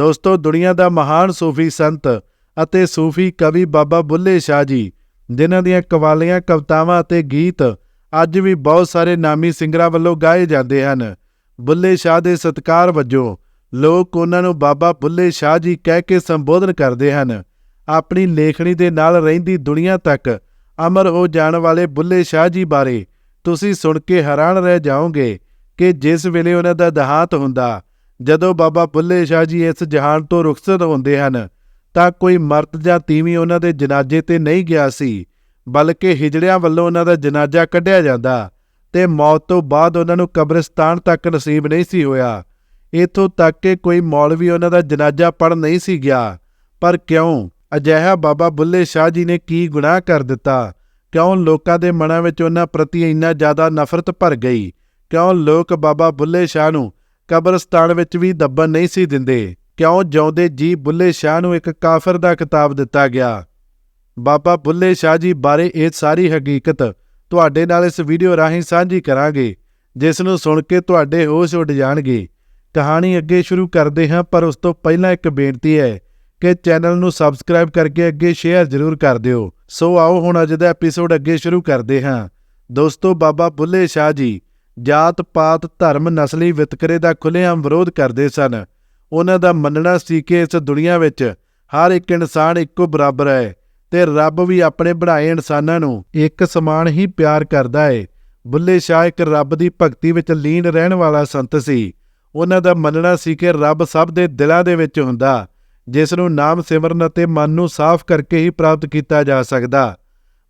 ਦੋਸਤੋ, ਦੁਨੀਆ ਦਾ ਮਹਾਨ ਸੂਫੀ ਸੰਤ ਅਤੇ ਸੂਫੀ ਕਵੀ ਬਾਬਾ ਬੁੱਲੇ ਸ਼ਾਹ ਜੀ, ਜਿਨ੍ਹਾਂ ਦੀਆਂ ਕਵਾਲੀਆਂ, ਕਵਿਤਾਵਾਂ ਅਤੇ ਗੀਤ ਅੱਜ ਵੀ ਬਹੁਤ ਸਾਰੇ ਨਾਮੀ ਸਿੰਗਰਾਂ ਵੱਲੋਂ ਗਾਏ ਜਾਂਦੇ ਹਨ। ਬੁੱਲੇ ਸ਼ਾਹ ਦੇ ਸਤਿਕਾਰ ਵਜੋਂ ਲੋਕ ਉਹਨਾਂ ਨੂੰ ਬਾਬਾ ਬੁੱਲੇ ਸ਼ਾਹ ਜੀ ਕਹਿ ਕੇ ਸੰਬੋਧਨ ਕਰਦੇ ਹਨ। ਆਪਣੀ ਲੇਖਣੀ ਦੇ ਨਾਲ ਰਹਿੰਦੀ ਦੁਨੀਆ ਤੱਕ ਅਮਰ ਹੋ ਜਾਣ ਵਾਲੇ ਬੁੱਲੇ ਸ਼ਾਹ ਜੀ ਬਾਰੇ ਤੁਸੀਂ ਸੁਣ ਕੇ ਹੈਰਾਨ ਰਹਿ ਜਾਓਗੇ ਕਿ ਜਿਸ ਵੇਲੇ ਉਹਨਾਂ ਦਾ ਦੇਹਾਂਤ ਹੁੰਦਾ ਜਦੋਂ ਬਾਬਾ ਬੁੱਲੇ ਸ਼ਾਹ ਜੀ ਇਸ ਜਹਾਨ ਤੋਂ ਰੁਖਸਤ ਹੁੰਦੇ ਹਨ, ਤਾਂ ਕੋਈ ਮਰਦ ਜਾਂ ਤੀਵੀਂ ਉਹਨਾਂ ਦੇ ਜਨਾਜ਼ੇ ਤੇ ਨਹੀਂ ਗਿਆ ਸੀ, ਬਲਕਿ ਹਿਜੜਿਆਂ ਵੱਲੋਂ ਉਹਨਾਂ ਦਾ ਜਨਾਜ਼ਾ ਕੱਢਿਆ ਜਾਂਦਾ ਤੇ ਮੌਤ ਤੋਂ ਬਾਅਦ ਉਹਨਾਂ ਨੂੰ ਕਬਰਿਸਤਾਨ ਤੱਕ ਨਸੀਬ ਨਹੀਂ ਸੀ ਹੋਇਆ। ਇਥੋਂ ਤੱਕ ਕਿ ਕੋਈ ਮੌਲਵੀ ਉਹਨਾਂ ਦਾ ਜਨਾਜ਼ਾ ਪੜ ਨਹੀਂ ਸੀ ਗਿਆ। ਪਰ ਕਿਉਂ? ਅਜਿਹਾ ਬਾਬਾ ਬੁੱਲੇ ਸ਼ਾਹ ਜੀ ਨੇ ਕੀ ਗੁਨਾਹ ਕਰ ਦਿੱਤਾ? ਕਿਉਂ ਲੋਕਾਂ ਦੇ ਮਨਾਂ ਵਿੱਚ ਉਹਨਾਂ ਪ੍ਰਤੀ ਇੰਨਾ ਜ਼ਿਆਦਾ ਨਫ਼ਰਤ ਭਰ ਗਈ? ਕਿਉਂ ਲੋਕ ਬਾਬਾ ਬੁੱਲੇ ਸ਼ਾਹ ਨੂੰ ਕਬਰਸਤਾਨ ਵਿੱਚ ਵੀ ਦੱਬਣ ਨਹੀਂ ਸੀ ਦਿੰਦੇ। ਕਿਉਂ? ਜਿਉਂਦੇ ਜੀ ਬੁੱਲੇ ਸ਼ਾਹ ਨੂੰ ਇੱਕ ਕਾਫਰ ਦਾ ਖਿਤਾਬ ਦਿੱਤਾ ਗਿਆ। ਬਾਬਾ ਬੁੱਲੇ ਸ਼ਾਹ ਜੀ ਬਾਰੇ ਇਹ ਸਾਰੀ ਹਕੀਕਤ ਤੁਹਾਡੇ ਨਾਲ ਇਸ ਵੀਡੀਓ ਰਾਹੀਂ ਸਾਂਝੀ ਕਰਾਂਗੇ, ਜਿਸ ਨੂੰ ਸੁਣ ਕੇ ਤੁਹਾਡੇ ਹੋਸ਼ ਉੱਡ ਜਾਣਗੇ। ਕਹਾਣੀ ਅੱਗੇ ਸ਼ੁਰੂ ਕਰਦੇ ਹਾਂ, ਪਰ ਉਸ ਤੋਂ ਪਹਿਲਾਂ ਇੱਕ ਬੇਨਤੀ ਹੈ ਕਿ ਚੈਨਲ ਨੂੰ ਸਬਸਕ੍ਰਾਈਬ ਕਰਕੇ ਅੱਗੇ ਸ਼ੇਅਰ ਜ਼ਰੂਰ ਕਰ ਦਿਓ। ਸੋ ਆਓ ਹੁਣ ਅੱਜ ਦਾ ਐਪੀਸੋਡ ਅੱਗੇ ਸ਼ੁਰੂ ਕਰਦੇ ਹਾਂ। ਦੋਸਤੋ, ਬਾਬਾ ਬੁੱਲੇ ਸ਼ਾਹ ਜੀ ਜਾਤ ਪਾਤ ਧਰਮ, ਨਸਲੀ ਵਿਤਕਰੇ ਦਾ ਖੁੱਲ੍ਹੇਆਮ ਵਿਰੋਧ ਕਰਦੇ ਸਨ। ਉਹਨਾਂ ਦਾ ਮੰਨਣਾ ਸੀ ਕਿ ਇਸ ਦੁਨੀਆ ਵਿੱਚ ਹਰ ਇੱਕ ਇਨਸਾਨ ਇੱਕੋ ਬਰਾਬਰ ਹੈ ਤੇ ਰੱਬ ਵੀ ਆਪਣੇ ਬਣਾਏ ਇਨਸਾਨਾਂ ਨੂੰ ਇੱਕ ਸਮਾਨ ਹੀ ਪਿਆਰ ਕਰਦਾ ਹੈ ਬੁੱਲੇ ਸ਼ਾਹ ਇੱਕ ਰੱਬ ਦੀ ਭਗਤੀ ਵਿੱਚ ਲੀਨ ਰਹਿਣ ਵਾਲਾ ਸੰਤ ਸੀ। ਉਹਨਾਂ ਦਾ ਮੰਨਣਾ ਸੀ ਕਿ ਰੱਬ ਸਭ ਦੇ ਦਿਲਾਂ ਦੇ ਵਿੱਚ ਹੁੰਦਾ, ਜਿਸ ਨੂੰ ਨਾਮ ਸਿਮਰਨ ਅਤੇ ਮਨ ਨੂੰ ਸਾਫ਼ ਕਰਕੇ ਹੀ ਪ੍ਰਾਪਤ ਕੀਤਾ ਜਾ ਸਕਦਾ।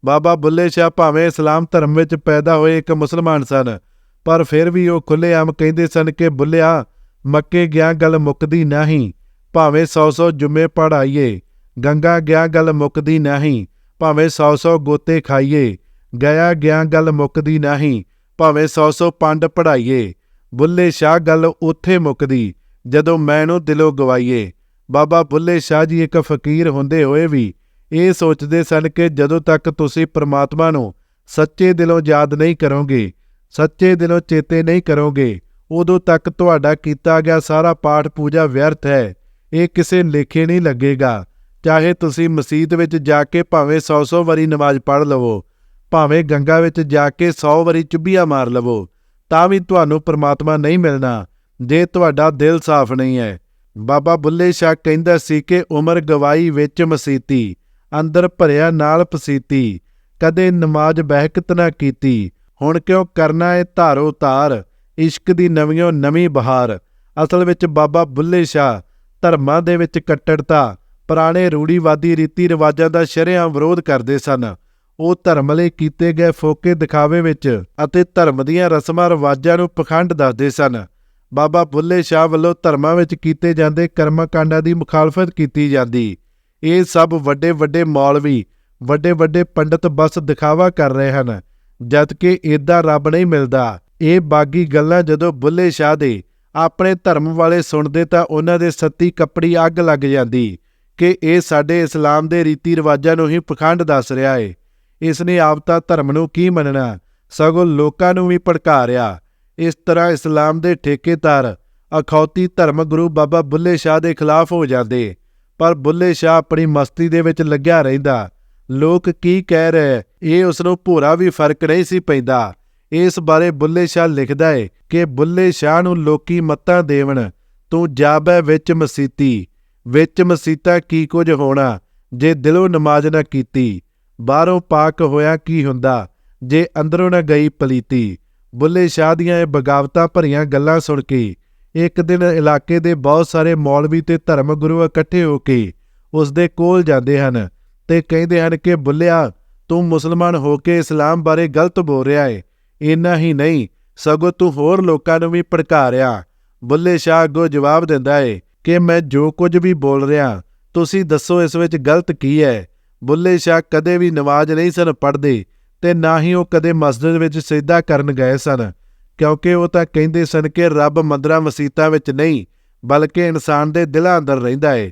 ਬਾਬਾ ਬੁੱਲੇ ਸ਼ਾਹ ਭਾਵੇਂ ਇਸਲਾਮ ਧਰਮ ਵਿੱਚ ਪੈਦਾ ਹੋਏ ਇੱਕ ਮੁਸਲਮਾਨ ਸਨ ਪਰ ਫਿਰ ਵੀ ਉਹ ਖੁੱਲ੍ਹੇਆਮ ਕਹਿੰਦੇ ਸਨ ਕਿ ਬੁੱਲਿਆ ਮੱਕੇ ਗਿਆ ਗੱਲ ਮੁੱਕਦੀ ਨਹੀਂ, ਭਾਵੇਂ 100-100 ਜੁਮੇ ਪੜਾਈਏ ਗੰਗਾ ਗਿਆ ਗੱਲ ਮੁੱਕਦੀ ਨਹੀਂ, ਭਾਵੇਂ 100-100 ਗੋਤੇ ਖਾਈਏ, ਗਿਆ ਗਿਆ ਗੱਲ ਮੁੱਕਦੀ ਨਹੀਂ, ਭਾਵੇਂ 100-100 ਪੰਡ ਪੜਾਈਏ ਬੁੱਲੇ ਸ਼ਾਹ ਗੱਲ ਉੱਥੇ ਮੁੱਕਦੀ, ਜਦੋਂ ਮੈਂ ਨੂੰ ਦਿਲੋਂ ਗਵਾਈਏ। ਬਾਬਾ ਬੁੱਲੇ ਸ਼ਾਹ ਜੀ ਇੱਕ ਫਕੀਰ ਹੁੰਦੇ ਹੋਏ ਵੀ ਇਹ ਸੋਚਦੇ ਸਨ ਕਿ ਜਦੋਂ ਤੱਕ ਤੁਸੀਂ ਪ੍ਰਮਾਤਮਾ ਨੂੰ ਸੱਚੇ ਦਿਲੋਂ ਯਾਦ ਨਹੀਂ ਕਰੋਗੇ ਸੱਚੇ ਦਿਲੋਂ ਚੇਤੇ ਨਹੀਂ ਕਰੋਗੇ। ਉਦੋਂ ਤੱਕ ਤੁਹਾਡਾ ਕੀਤਾ ਗਿਆ ਸਾਰਾ ਪਾਠ ਪੂਜਾ ਵਿਅਰਥ ਹੈ। ਇਹ ਕਿਸੇ ਲੇਖੇ ਨਹੀਂ ਲੱਗੇਗਾ। ਚਾਹੇ ਤੁਸੀਂ ਮਸਜਿਦ ਵਿੱਚ ਜਾ ਕੇ ਭਾਵੇਂ 100-100 ਵਾਰੀ ਨਮਾਜ਼ ਪੜ੍ਹ ਲਵੋ, ਭਾਵੇਂ ਗੰਗਾ ਵਿੱਚ ਜਾ ਕੇ 100 ਵਾਰੀ ਚੁੱਭੀਆਂ ਮਾਰ ਲਵੋ, ਤਾਂ ਵੀ ਤੁਹਾਨੂੰ ਪਰਮਾਤਮਾ ਨਹੀਂ ਮਿਲਣਾ, ਜੇ ਤੁਹਾਡਾ ਦਿਲ ਸਾਫ਼ ਨਹੀਂ ਹੈ। ਬਾਬਾ ਬੁੱਲੇ ਸ਼ਾਹ ਕਹਿੰਦਾ ਸੀ ਕਿ ਉਮਰ ਗਵਾਈ ਵਿੱਚ ਮਸੀਤੀ, ਅੰਦਰ ਭਰਿਆ ਨਾਲ ਪਸੀਤੀ, ਕਦੇ ਨਮਾਜ਼ ਬਹਿਕਤ ਨਾ ਕੀਤੀ ਹੁਣ ਕਿਉਂ ਕਰਨਾ ਏ ਧਾਰੋ ਧਾਰ ਇਸ਼ਕ ਦੀ ਨਵੀਓ ਨਵੀਂ ਬਹਾਰ। ਅਸਲ ਵਿੱਚ ਬਾਬਾ ਬੁੱਲੇ ਸ਼ਾਹ ਧਰਮਾਂ ਦੇ ਵਿੱਚ ਕੱਟੜਤਾ, ਪੁਰਾਣੇ ਰੂੜੀਵਾਦੀ ਰੀਤੀ ਰਿਵਾਜਾਂ ਦਾ ਸ਼ਰਿਆਂ ਵਿਰੋਧ ਕਰਦੇ ਸਨ। ਉਹ ਧਰਮ ਲਈ ਕੀਤੇ ਗਏ ਫੋਕੇ ਦਿਖਾਵੇ ਵਿੱਚ ਅਤੇ ਧਰਮ ਦੀਆਂ ਰਸਮਾਂ ਰਿਵਾਜਾਂ ਨੂੰ ਪਖੰਡ ਦੱਸਦੇ ਸਨ। ਬਾਬਾ ਬੁੱਲੇ ਸ਼ਾਹ ਵੱਲੋਂ ਧਰਮਾਂ ਵਿੱਚ ਕੀਤੇ ਜਾਂਦੇ ਕਰਮ ਕਾਂਡਾਂ ਦੀ ਮੁਖਾਲਫਤ ਕੀਤੀ ਜਾਂਦੀ। ਇਹ ਸਭ ਵੱਡੇ ਵੱਡੇ ਮੌਲਵੀ ਵੱਡੇ ਵੱਡੇ ਪੰਡਤ ਬਸ ਦਿਖਾਵਾ ਕਰ ਰਹੇ ਹਨ। ਜਦ ਕਿ ਇਦਾਂ ਰੱਬ ਨਹੀਂ ਮਿਲਦਾ। ਇਹ ਬਾਗੀ ਗੱਲਾਂ ਜਦੋਂ ਬੁੱਲੇ ਸ਼ਾਹ ਦੇ ਆਪਣੇ ਧਰਮ ਵਾਲੇ ਸੁਣਦੇ ਤਾਂ ਉਹਨਾਂ ਦੇ ਸੱਤੀ ਕੱਪੜੀ ਅੱਗ ਲੱਗ ਜਾਂਦੀ ਕਿ ਇਹ ਸਾਡੇ ਇਸਲਾਮ ਦੇ ਰੀਤੀ ਰਿਵਾਜਾਂ ਨੂੰ ਹੀ ਪਖੰਡ ਦੱਸ ਰਿਹਾ ਏ। ਇਸ ਨੇ ਆਪ ਤਾਂ ਧਰਮ ਨੂੰ ਕੀ ਮੰਨਣਾ? ਸਗੋਂ ਲੋਕਾਂ ਨੂੰ ਵੀ ਭੜਕਾ ਰਿਹਾ। ਇਸ ਤਰ੍ਹਾਂ ਇਸਲਾਮ ਦੇ ਠੇਕੇਦਾਰ, ਅਖੌਤੀ ਧਰਮ ਗੁਰੂ ਬਾਬਾ ਬੁੱਲੇ ਸ਼ਾਹ ਦੇ ਖਿਲਾਫ ਹੋ ਜਾਂਦੇ। ਪਰ ਬੁੱਲੇ ਸ਼ਾਹ ਆਪਣੀ ਮਸਤੀ ਦੇ ਵਿੱਚ ਲੱਗਿਆ ਰਹਿੰਦਾ। ਲੋਕ ਕੀ ਕਹਿ ਰਹੇ? ਇਹ ਉਸ ਨੂੰ ਭੋਰਾ ਵੀ ਫ਼ਰਕ ਨਹੀਂ ਸੀ ਪੈਂਦਾ। ਇਸ ਬਾਰੇ ਬੁੱਲੇ ਸ਼ਾਹ ਲਿਖਦਾ ਏ ਕਿ ਬੁੱਲੇ ਸ਼ਾਹ ਨੂੰ ਲੋਕੀ ਮੱਤਾਂ ਦੇਵਣ, ਤੂੰ ਜਾਬੈ ਵਿੱਚ ਮਸੀਤੀ, ਵਿੱਚ ਮਸੀਤਾ ਕੀ ਕੁਝ ਹੋਣਾ? ਜੇ ਦਿਲੋਂ ਨਮਾਜ਼ ਨਾ ਕੀਤੀ, ਬਾਹਰੋਂ ਪਾਕ ਹੋਇਆ ਕੀ ਹੁੰਦਾ? ਜੇ ਅੰਦਰੋਂ ਨਾ ਗਈ ਪਲੀਤੀ। ਬੁੱਲੇ ਸ਼ਾਹ ਦੀਆਂ ਇਹ ਬਗਾਵਤਾਂ ਭਰੀਆਂ ਗੱਲਾਂ ਸੁਣ ਕੇ, ਇੱਕ ਦਿਨ ਇਲਾਕੇ ਦੇ ਬਹੁਤ ਸਾਰੇ ਮੌਲਵੀ ਤੇ ਧਰਮ ਗੁਰੂ ਇਕੱਠੇ ਹੋ ਕੇ ਉਸ ਦੇ ਕੋਲ ਜਾਂਦੇ ਹਨ ਤੇ ਕਹਿੰਦੇ ਹਨ ਕਿ ਬੁੱਲਿਆ ਤੂੰ ਮੁਸਲਮਾਨ ਹੋ ਕੇ ਇਸਲਾਮ ਬਾਰੇ ਗਲਤ ਬੋਲ ਰਿਹਾ ਏ। ਇੰਨਾ ਹੀ ਨਹੀਂ, ਸਗੋਂ ਤੂੰ ਹੋਰ ਲੋਕਾਂ ਨੂੰ ਵੀ ਭੜਕਾ ਰਿਹਾ। ਬੁੱਲੇ ਸ਼ਾਹ ਅੱਗੋਂ ਜਵਾਬ ਦਿੰਦਾ ਏ ਕਿ ਮੈਂ ਜੋ ਕੁਝ ਵੀ ਬੋਲ ਰਿਹਾ, ਤੁਸੀਂ ਦੱਸੋ ਇਸ ਵਿੱਚ ਗਲਤ ਕੀ ਹੈ। ਬੁੱਲੇ ਸ਼ਾਹ ਕਦੇ ਵੀ ਨਮਾਜ਼ ਨਹੀਂ ਸਨ ਪੜ੍ਹਦੇ ਤੇ ਨਾ ਹੀ ਉਹ ਕਦੇ ਮਸਜਿਦ ਵਿੱਚ ਸਿੱਧਾ ਕਰਨ ਗਏ ਸਨ, ਕਿਉਂਕਿ ਉਹ ਤਾਂ ਕਹਿੰਦੇ ਸਨ ਕਿ ਰੱਬ ਮੰਦਰਾਂ ਮਸੀਤਾਂ ਵਿੱਚ ਨਹੀਂ, ਬਲਕਿ ਇਨਸਾਨ ਦੇ ਦਿਲਾਂ ਅੰਦਰ ਰਹਿੰਦਾ ਏ।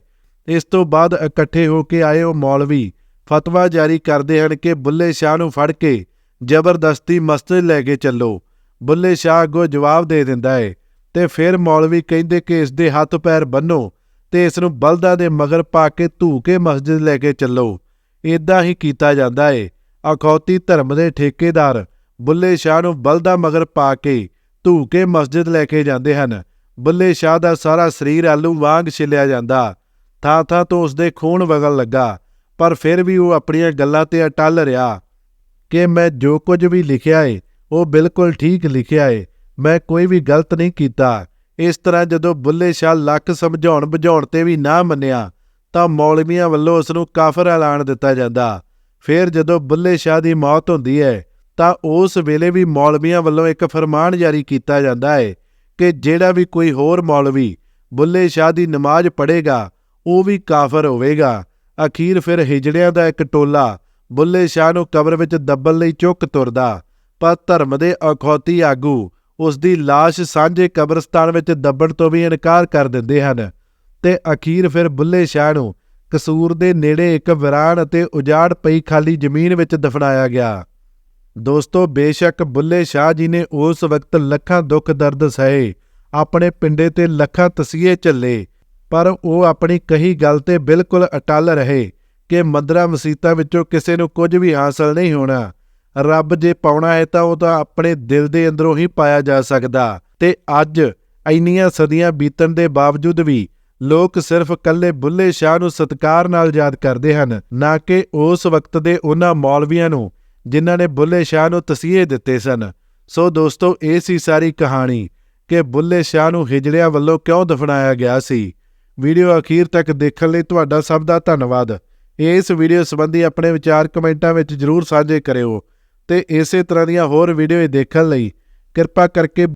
ਇਸ ਤੋਂ ਬਾਅਦ ਇਕੱਠੇ ਹੋ ਕੇ ਆਏ ਉਹ ਮੌਲਵੀ ਫਤਵਾ ਜਾਰੀ ਕਰਦੇ ਹਨ ਕਿ ਬੁੱਲੇ ਸ਼ਾਹ ਨੂੰ ਫੜ ਕੇ ਜ਼ਬਰਦਸਤੀ ਮਸਜਿਦ ਲੈ ਕੇ ਚੱਲੋ। ਬੁੱਲੇ ਸ਼ਾਹ ਅੱਗੋਂ ਜਵਾਬ ਦੇ ਦਿੰਦਾ ਹੈ ਤੇ ਫਿਰ ਮੌਲਵੀ ਕਹਿੰਦੇ ਕਿ ਇਸ ਦੇ ਹੱਥ ਪੈਰ ਬੰਨੋ ਤੇ ਇਸ ਨੂੰ ਬਲਦਾਂ ਦੇ ਮਗਰ ਪਾ ਕੇ ਧੂ ਕੇ ਮਸਜਿਦ ਲੈ ਕੇ ਚੱਲੋ। ਇਦਾਂ ਹੀ ਕੀਤਾ ਜਾਂਦਾ ਏ। ਅਖੌਤੀ ਧਰਮ ਦੇ ਠੇਕੇਦਾਰ ਬੁੱਲੇ ਸ਼ਾਹ ਨੂੰ ਬਲਦਾਂ ਮਗਰ ਪਾ ਕੇ ਧੂ ਕੇ ਮਸਜਿਦ ਲੈ ਕੇ ਜਾਂਦੇ ਹਨ। ਬੁੱਲੇ ਸ਼ਾਹ ਦਾ ਸਾਰਾ ਸਰੀਰ ਆਲੂ ਵਾਂਗ ਛਿਲਿਆ ਜਾਂਦਾ। ਥਾਂ ਥਾਂ ਤੋਂ ਉਸਦੇ ਖੂਨ ਵਗਣ ਲੱਗਾ। ਪਰ ਫਿਰ ਵੀ ਉਹ ਆਪਣੀਆਂ ਗੱਲਾਂ ਤੇ ਅਟਲ ਰਿਹਾ ਕਿ ਮੈਂ ਜੋ ਕੁਝ ਵੀ ਲਿਖਿਆ ਏ, ਉਹ ਬਿਲਕੁਲ ਠੀਕ ਲਿਖਿਆ ਏ। ਮੈਂ ਕੋਈ ਵੀ ਗਲਤ ਨਹੀਂ ਕੀਤਾ। ਇਸ ਤਰ੍ਹਾਂ ਜਦੋਂ ਬੁੱਲੇ ਸ਼ਾਹ ਲੱਖ ਸਮਝਾਉਣ ਬੁਝਾਉਣ ਤੇ ਵੀ ਨਾ ਮੰਨਿਆ, ਤਾਂ ਮੌਲਵੀਆਂ ਵੱਲੋਂ ਉਸ ਨੂੰ ਕਾਫਰ ਐਲਾਨ ਦਿੱਤਾ ਜਾਂਦਾ। ਫਿਰ ਜਦੋਂ ਬੁੱਲੇ ਸ਼ਾਹ ਦੀ ਮੌਤ ਹੁੰਦੀ ਹੈ ਤਾਂ ਉਸ ਵੇਲੇ ਵੀ ਮੌਲਵੀਆਂ ਵੱਲੋਂ ਇੱਕ ਫਰਮਾਨ ਜਾਰੀ ਕੀਤਾ ਜਾਂਦਾ ਹੈ ਕਿ ਜਿਹੜਾ ਵੀ ਕੋਈ ਹੋਰ ਮੌਲਵੀ ਬੁੱਲੇ ਸ਼ਾਹ ਦੀ ਨਮਾਜ਼ ਪੜ੍ਹੇਗਾ, ਉਹ ਵੀ ਕਾਫਰ ਹੋਵੇਗਾ। ਅਖੀਰ ਫਿਰ ਹਿਜੜਿਆਂ ਦਾ ਇੱਕ ਟੋਲਾ ਬੁੱਲੇ ਸ਼ਾਹ ਨੂੰ ਕਬਰ ਵਿੱਚ ਦੱਬਣ ਲਈ ਚੁੱਕ ਤੁਰਦਾ, ਪਰ ਧਰਮ ਦੇ ਅਖੌਤੀ ਆਗੂ ਉਸ ਦੀ লাশ ਸਾਂਝੇ ਕਬਰਸਤਾਨ ਵਿੱਚ ਦੱਬਣ ਤੋਂ ਵੀ ਇਨਕਾਰ ਕਰ ਦਿੰਦੇ ਹਨ ਤੇ ਅਖੀਰ ਫਿਰ ਬੁੱਲੇ ਸ਼ਾਹ ਨੂੰ ਕਸੂਰ ਦੇ ਨੇੜੇ ਇੱਕ ਵਿਰਾਨ ਅਤੇ ਉਜਾੜ ਪਈ ਖਾਲੀ ਜ਼ਮੀਨ ਵਿੱਚ ਦਫਨਾਇਆ ਗਿਆ। ਦੋਸਤੋ, ਬੇਸ਼ੱਕ ਬੁੱਲੇ ਸ਼ਾਹ ਜੀ ਨੇ ਉਸ ਵਕਤ ਲੱਖਾਂ ਦੁੱਖ ਦਰਦ ਸਹੇ, ਆਪਣੇ ਪਿੰਡੇ ਤੇ ਲੱਖਾਂ ਤਸੀਹੇ ਝੱਲੇ ਪਰ ਉਹ ਆਪਣੀ ਕਹੀ ਗੱਲ ਤੇ ਬਿਲਕੁਲ ਅਟਲ ਰਹੇ ਕਿ ਮੰਦਰਾਂ ਮਸੀਤਾਂ ਵਿੱਚੋਂ ਕਿਸੇ ਨੂੰ ਕੁਝ ਵੀ ਹਾਸਲ ਨਹੀਂ ਹੋਣਾ। ਰੱਬ ਜੇ ਪਾਉਣਾ ਹੈ ਤਾਂ ਉਹ ਤਾਂ ਆਪਣੇ ਦਿਲ ਦੇ ਅੰਦਰੋਂ ਹੀ ਪਾਇਆ ਜਾ ਸਕਦਾ। ਤੇ ਅੱਜ ਇੰਨੀਆਂ ਸਦੀਆਂ ਬੀਤਣ ਦੇ ਬਾਵਜੂਦ ਵੀ ਲੋਕ ਸਿਰਫ ਕੱਲੇ ਬੁੱਲੇ ਸ਼ਾਹ ਨੂੰ ਸਤਕਾਰ ਨਾਲ ਯਾਦ ਕਰਦੇ ਹਨ, ਨਾ ਕਿ ਉਸ ਵਕਤ ਦੇ ਉਹਨਾਂ ਮੌਲਵੀਆਂ ਨੂੰ, ਜਿਨ੍ਹਾਂ ਨੇ ਬੁੱਲੇ ਸ਼ਾਹ ਨੂੰ ਤਸੀਹੇ ਦਿੱਤੇ ਸਨ। ਸੋ ਦੋਸਤੋ, ਇਹ ਸੀ ਸਾਰੀ ਕਹਾਣੀ ਕਿ ਬੁੱਲੇ ਸ਼ਾਹ ਨੂੰ ਹਿਜੜਿਆਂ ਵੱਲੋਂ ਕਿਉਂ ਦਫਨਾਇਆ ਗਿਆ ਸੀ? ਵੀਡੀਓ ਅਖੀਰ ਤੱਕ ਦੇਖਣ ਲਈ ਤੁਹਾਡਾ ਸਭ ਦਾ ਧੰਨਵਾਦ। ਇਸ ਵੀਡੀਓ ਸੰਬੰਧੀ ਆਪਣੇ ਵਿਚਾਰ ਕਮੈਂਟਾਂ ਵਿੱਚ ਜਰੂਰ ਸਾਂਝੇ ਕਰਿਓ ਤੇ ਇਸੇ ਤਰ੍ਹਾਂ ਦੀਆਂ ਹੋਰ ਵੀਡੀਓ ਦੇਖਣ ਲਈ ਕਿਰਪਾ ਕਰਕੇ